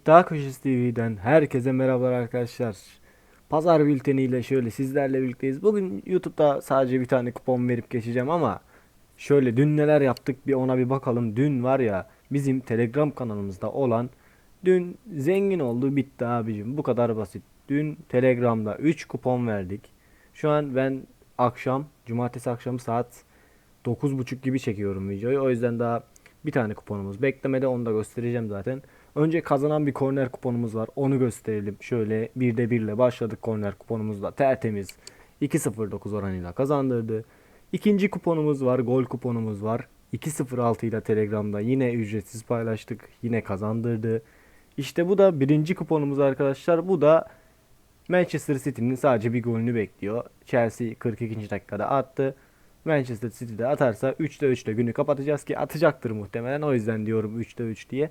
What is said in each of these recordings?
İddia Köşesi TV'den herkese merhabalar arkadaşlar. Pazar bülteniyle şöyle sizlerle birlikteyiz. Bugün YouTube'da sadece bir tane kupon verip geçeceğim ama şöyle dün neler yaptık bir ona bir bakalım. Dün var ya bizim Telegram kanalımızda olan dün zengin oldu bitti abicim. Bu kadar basit. Dün Telegram'da 3 kupon verdik. Şu an ben akşam cumartesi akşamı saat 9.30 gibi çekiyorum videoyu. O yüzden daha bir tane kuponumuz beklemede onu da göstereceğim zaten. Önce kazanan bir korner kuponumuz var. Onu gösterelim. Şöyle bir de birle başladık korner kuponumuzla. Tertemiz 2.09 oranıyla kazandırdı. İkinci kuponumuz var. Gol kuponumuz var. 2.06 ile Telegram'da yine ücretsiz paylaştık. Yine kazandırdı. İşte bu da birinci kuponumuz arkadaşlar. Bu da Manchester City'nin sadece bir golünü bekliyor. Chelsea 42. dakikada attı. Manchester City'de atarsa 3'te 3'te günü kapatacağız ki atacaktır muhtemelen. O yüzden diyorum 3'te 3 diye.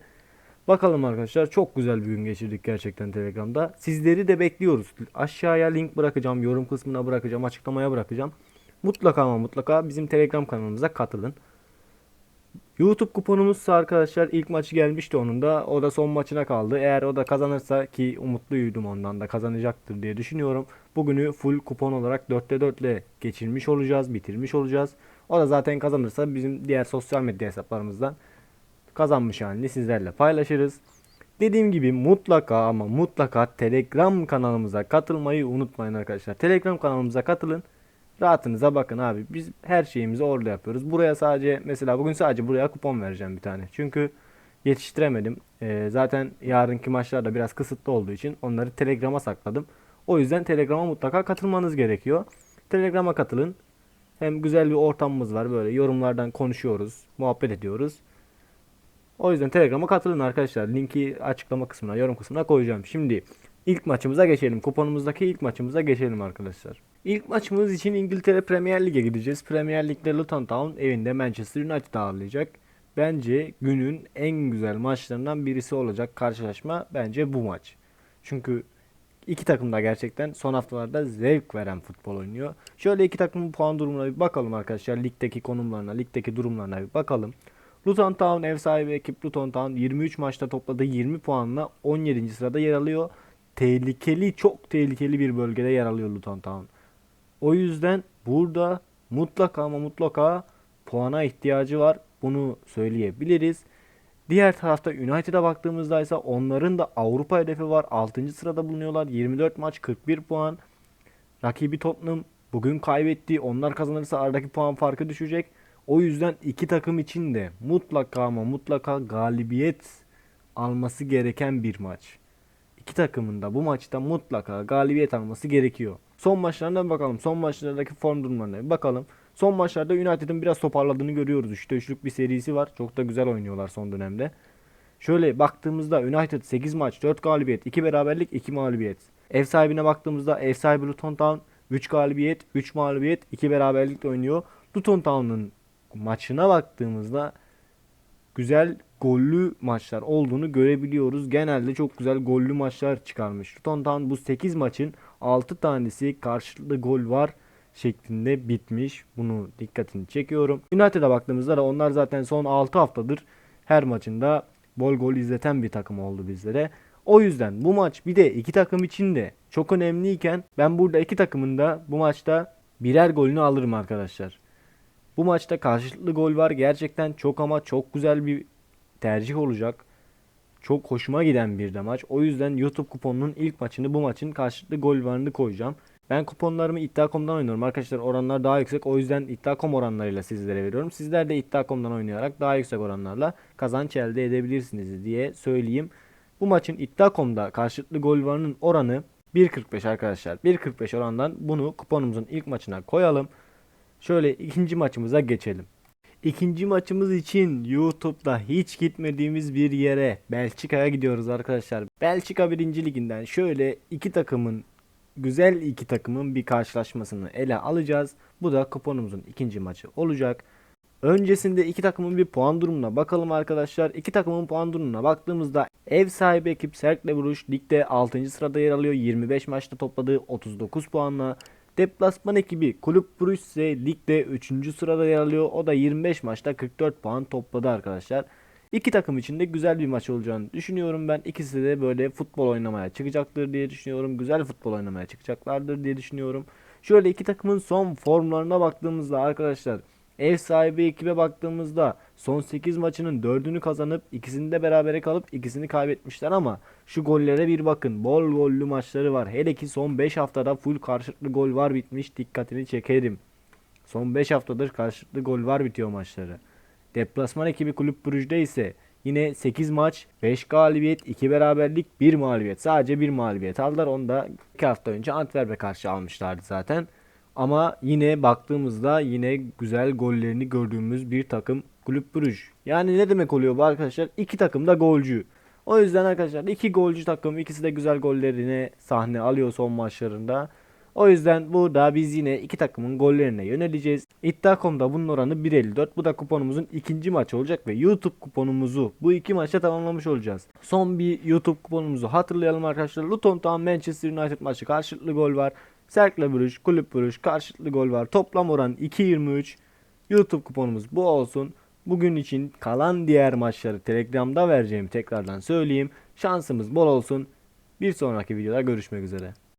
Bakalım arkadaşlar çok güzel bir gün geçirdik gerçekten Telegram'da. Sizleri de bekliyoruz. Aşağıya link bırakacağım, yorum kısmına bırakacağım, açıklamaya bırakacağım. Mutlaka ama mutlaka bizim Telegram kanalımıza katılın. YouTube kuponumuzsa arkadaşlar ilk maçı gelmişti onun da. O da son maçına kaldı. Eğer o da kazanırsa ki umutluydum ondan da kazanacaktır diye düşünüyorum. Bugünü full kupon olarak 4'te 4 ile geçirmiş olacağız, bitirmiş olacağız. O da zaten kazanırsa bizim diğer sosyal medya hesaplarımızdan kazanmış halini sizlerle paylaşırız. Dediğim gibi mutlaka ama mutlaka Telegram kanalımıza katılmayı unutmayın arkadaşlar. Telegram kanalımıza katılın. Rahatınıza bakın abi. Biz her şeyimizi orada yapıyoruz. Buraya sadece mesela bugün sadece buraya kupon vereceğim bir tane. Çünkü yetiştiremedim. Ee, zaten yarınki maçlar da biraz kısıtlı olduğu için onları Telegram'a sakladım. O yüzden Telegram'a mutlaka katılmanız gerekiyor. Telegram'a katılın. Hem güzel bir ortamımız var böyle yorumlardan konuşuyoruz, muhabbet ediyoruz. O yüzden Telegram'a katılın arkadaşlar. Linki açıklama kısmına, yorum kısmına koyacağım. Şimdi ilk maçımıza geçelim. Kuponumuzdaki ilk maçımıza geçelim arkadaşlar. İlk maçımız için İngiltere Premier Lig'e gideceğiz. Premier Lig'de Luton Town evinde Manchester United ağırlayacak. Bence günün en güzel maçlarından birisi olacak karşılaşma bence bu maç. Çünkü iki takım da gerçekten son haftalarda zevk veren futbol oynuyor. Şöyle iki takımın puan durumuna bir bakalım arkadaşlar. Ligdeki konumlarına, ligdeki durumlarına bir bakalım. Luton Town ev sahibi ekip Luton Town 23 maçta topladığı 20 puanla 17. sırada yer alıyor. Tehlikeli, çok tehlikeli bir bölgede yer alıyor Luton Town. O yüzden burada mutlaka ama mutlaka puana ihtiyacı var. Bunu söyleyebiliriz. Diğer tarafta United'a baktığımızda ise onların da Avrupa hedefi var. 6. sırada bulunuyorlar. 24 maç 41 puan. Rakibi Tottenham bugün kaybetti. Onlar kazanırsa aradaki puan farkı düşecek. O yüzden iki takım için de mutlaka ama mutlaka galibiyet alması gereken bir maç. İki takımın da bu maçta mutlaka galibiyet alması gerekiyor. Son maçlarına bakalım. Son maçlardaki form durumlarına bakalım. Son maçlarda United'ın biraz toparladığını görüyoruz. 3'te 3'lük bir serisi var. Çok da güzel oynuyorlar son dönemde. Şöyle baktığımızda United 8 maç, 4 galibiyet, 2 beraberlik, 2 mağlubiyet. Ev sahibine baktığımızda ev sahibi Luton Town 3 galibiyet, 3 mağlubiyet, 2 beraberlikle oynuyor. Luton Town'un maçına baktığımızda güzel gollü maçlar olduğunu görebiliyoruz. Genelde çok güzel gollü maçlar çıkarmış. Luton Town bu 8 maçın 6 tanesi karşılıklı gol var şeklinde bitmiş. Bunu dikkatini çekiyorum. United'a baktığımızda da onlar zaten son 6 haftadır her maçında bol gol izleten bir takım oldu bizlere. O yüzden bu maç bir de iki takım için de çok önemliyken ben burada iki takımın da bu maçta birer golünü alırım arkadaşlar. Bu maçta karşılıklı gol var. Gerçekten çok ama çok güzel bir tercih olacak. Çok hoşuma giden bir de maç. O yüzden YouTube kuponunun ilk maçını bu maçın karşılıklı gol varını koyacağım. Ben kuponlarımı iddia.com'dan oynuyorum arkadaşlar. Oranlar daha yüksek. O yüzden iddia.com oranlarıyla sizlere veriyorum. Sizler de iddia.com'dan oynayarak daha yüksek oranlarla kazanç elde edebilirsiniz diye söyleyeyim. Bu maçın iddia.com'da karşılıklı gol varının oranı 1.45 arkadaşlar. 1.45 orandan bunu kuponumuzun ilk maçına koyalım. Şöyle ikinci maçımıza geçelim. İkinci maçımız için YouTube'da hiç gitmediğimiz bir yere Belçika'ya gidiyoruz arkadaşlar. Belçika 1. liginden şöyle iki takımın güzel iki takımın bir karşılaşmasını ele alacağız. Bu da kuponumuzun ikinci maçı olacak. Öncesinde iki takımın bir puan durumuna bakalım arkadaşlar. İki takımın puan durumuna baktığımızda ev sahibi ekip Cercle Bruges ligde 6. sırada yer alıyor. 25 maçta topladığı 39 puanla. Deplasman ekibi Kulüp Brugge ise ligde 3. sırada yer alıyor. O da 25 maçta 44 puan topladı arkadaşlar. İki takım için de güzel bir maç olacağını düşünüyorum ben. İkisi de böyle futbol oynamaya çıkacaktır diye düşünüyorum. Güzel futbol oynamaya çıkacaklardır diye düşünüyorum. Şöyle iki takımın son formlarına baktığımızda arkadaşlar ev sahibi ekibe baktığımızda son 8 maçının 4'ünü kazanıp ikisinde berabere kalıp ikisini kaybetmişler ama şu gollere bir bakın. Bol gollü maçları var. Hele ki son 5 haftada full karşılıklı gol var bitmiş. Dikkatini çekerim. Son 5 haftadır karşılıklı gol var bitiyor maçları. Deplasman ekibi Kulüp Brugge'de ise yine 8 maç, 5 galibiyet, 2 beraberlik, 1 mağlubiyet. Sadece 1 mağlubiyet aldılar. Onu da 2 hafta önce Antwerp'e karşı almışlardı zaten. Ama yine baktığımızda yine güzel gollerini gördüğümüz bir takım Kulüp Brugge. Yani ne demek oluyor bu arkadaşlar? İki takım da golcü. O yüzden arkadaşlar iki golcü takım ikisi de güzel gollerine sahne alıyor son maçlarında. O yüzden burada biz yine iki takımın gollerine yöneleceğiz. İddia.com'da bunun oranı 1.54. Bu da kuponumuzun ikinci maçı olacak ve YouTube kuponumuzu bu iki maçta tamamlamış olacağız. Son bir YouTube kuponumuzu hatırlayalım arkadaşlar. Luton Town Manchester United maçı karşılıklı gol var. Cercle Bruges, Kulüp Bruges karşılıklı gol var. Toplam oran 2.23. YouTube kuponumuz bu olsun. Bugün için kalan diğer maçları Telegram'da vereceğimi tekrardan söyleyeyim. Şansımız bol olsun. Bir sonraki videoda görüşmek üzere.